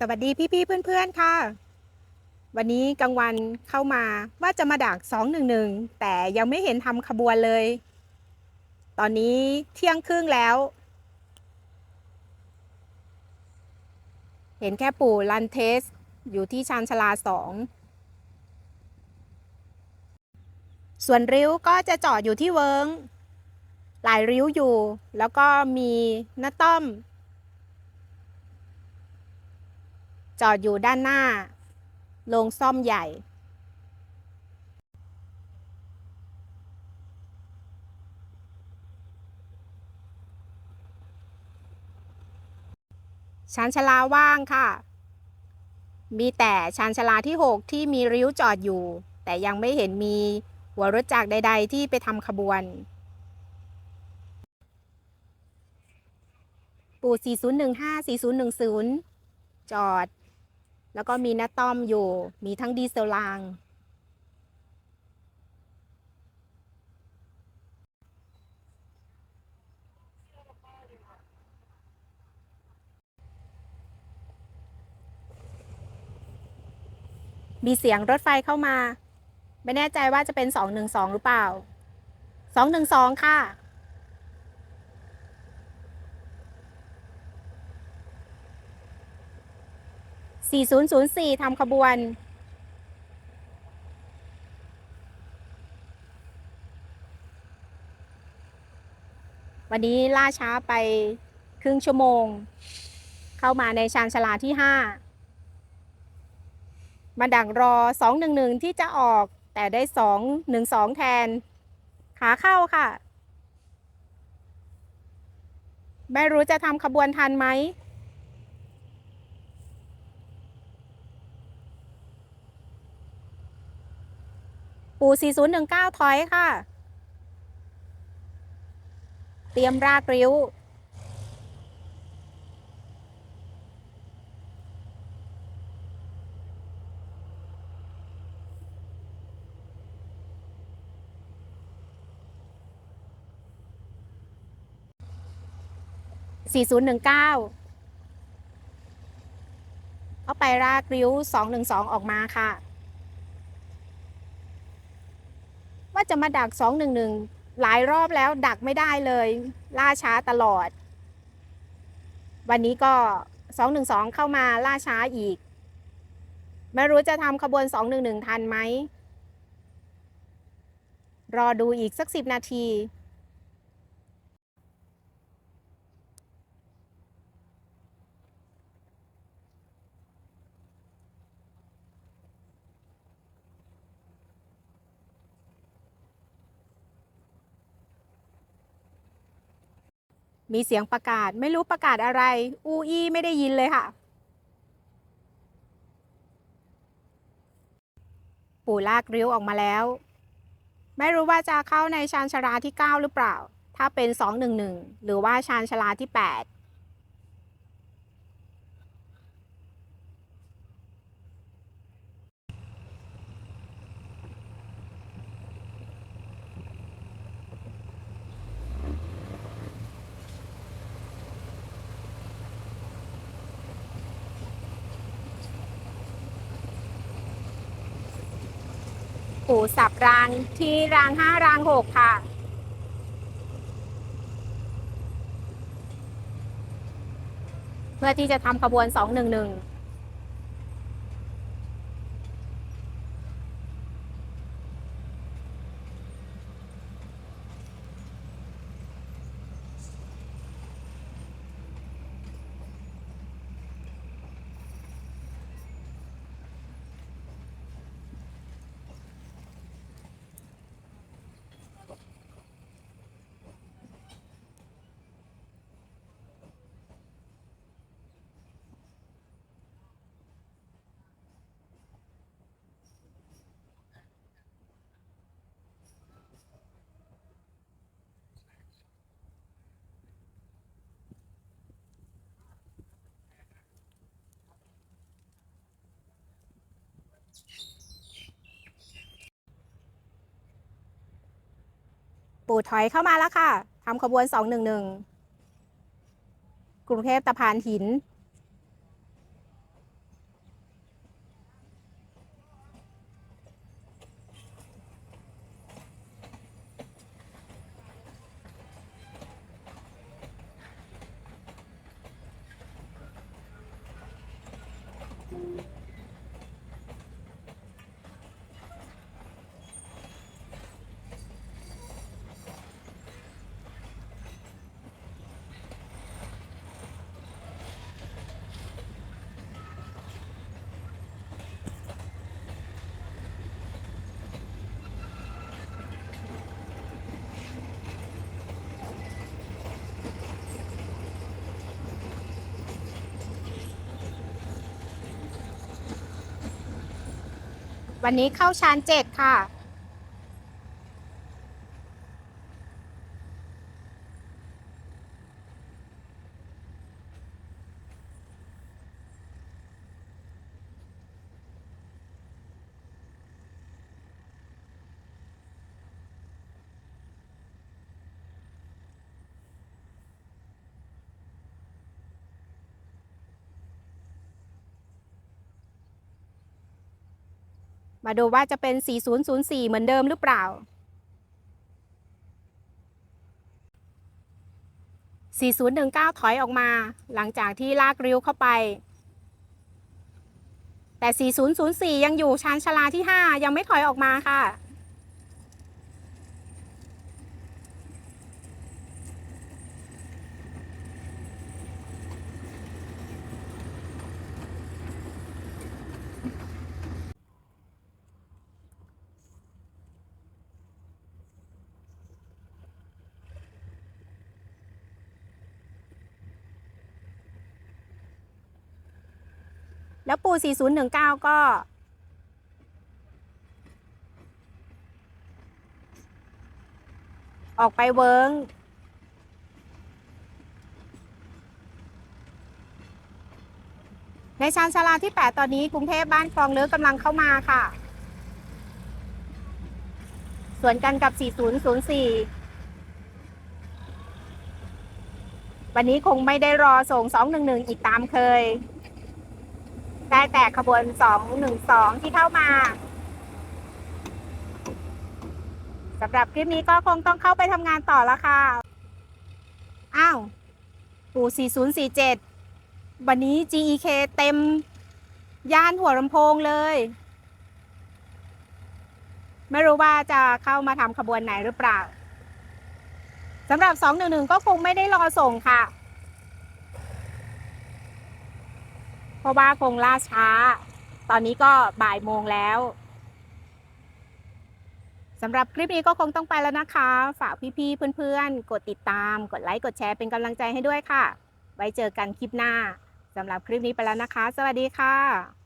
สวัสดีพี่ๆเพื่อนๆค่ะ วันนี้กลางวันเข้ามาว่าจะมาดัก 211 แต่ยังไม่เห็นทำขบวนเลย ตอนนี้เที่ยงครึ่งแล้ว เห็นแค่ปู่รันเทส อยู่ที่ชานชลาสอง ส่วนริ้วก็จะจอดอยู่ที่เวิง หลายริ้วอยู่ แล้วก็มีน้าต้อม จอดอยู่ด้านหน้า โรงซ่อมใหญ่ ชานชลาว่างค่ะ มีแต่ชานชลาที่ 6 ที่มีริ้วจอดอยู่ แต่ยังไม่เห็นมีหัวรถจักรใด ๆ ที่ไปทำขบวน ปู่4015 4010 จอด แล้วก็มีน้าต้อมอยู่ มีทั้งดีเซลราง มีเสียงรถไฟเข้ามา ไม่แน่ใจว่าจะเป็น 212 หรือเปล่า 212 ค่ะ 4004 ทำขบวน วันนี้ล่าช้าไปครึ่งชั่วโมง เข้ามาในชานชาลาที่ 5 มาดักรอ 211 ที่จะออกแต่ได้ 212 แทน ขาเข้าค่ะ ไม่รู้จะทำขบวนทันไหม ปู่4019 ถอยค่ะ เตรียมรากริ้ว 4019 เอาไปรากริ้ว 212 ออกมาค่ะ ว่า จะมาดัก 211 หลายรอบแล้วดักไม่ได้เลย ล่าช้าตลอด วันนี้ก็ 212 เข้ามาล่าช้าอีก ไม่รู้จะทำขบวน 211 ทันไหม รอดูอีกสัก 10 นาที มีเสียงประกาศไม่รู้ประกาศอะไร อูอี้ไม่ได้ยินเลยค่ะ ปู่ลากริ้วออกมาแล้ว ไม่รู้ว่าจะเข้าในชานชาลาที่ 9 หรือเปล่า ถ้าเป็น 211 หรือว่าชานชาลาที่ 8ู่สับรางที่รางห้ารางหกค่ะ เพื่อที่จะทำขบวน211 ปูถอยเข้ามาแล้วค่ะทำขบวน 211 กรุงเทพตะพานหิน วันนี้เข้าชานเจ็ดค่ะ มาดูว่าจะเป็น 4004 เหมือนเดิมหรือเปล่า 4019 ถอยออกมาหลังจากที่ลากริ้วเข้าไป แต่ 4004 ยังอยู่ชานชลาที่ 5 ยังไม่ถอยออกมาค่ะ แล้วปู 4019 ก็ ออกไปเวิร์งในชานชาลาที่ 8 ตอนนี้กรุงเทพบ้านคลองเลือกกำลังเข้ามาค่ะ ส่วนกันกับ 4004 วันนี้คงไม่ได้รอส่ง 211 อีกตามเคย ได้แต่ขบวน 212 ที่เข้ามาสำหรับคลิปนี้ก็คงต้องเข้าไปทำงานต่อแล้วค่ะ อ้าวปู่4047 วันนี้ GEK เต็ม ย่านหัวลำโพงเลย ไม่รู้ว่าจะเข้ามาทำขบวนไหนหรือเปล่าสำหรับ 211 ก็คงไม่ได้รอส่งค่ะ เพราะว่าคงล่าช้า ตอนนี้ก็บ่ายโมงแล้วสำหรับคลิปนี้ก็คงต้องไปแล้วนะคะ ฝากพี่ๆเพื่อนๆ กดติดตาม กดไลค์ กดแชร์เป็นกำลังใจให้ด้วยค่ะ ไว้เจอกันคลิปหน้าสำหรับคลิปนี้ไปแล้วนะคะ สวัสดีค่ะ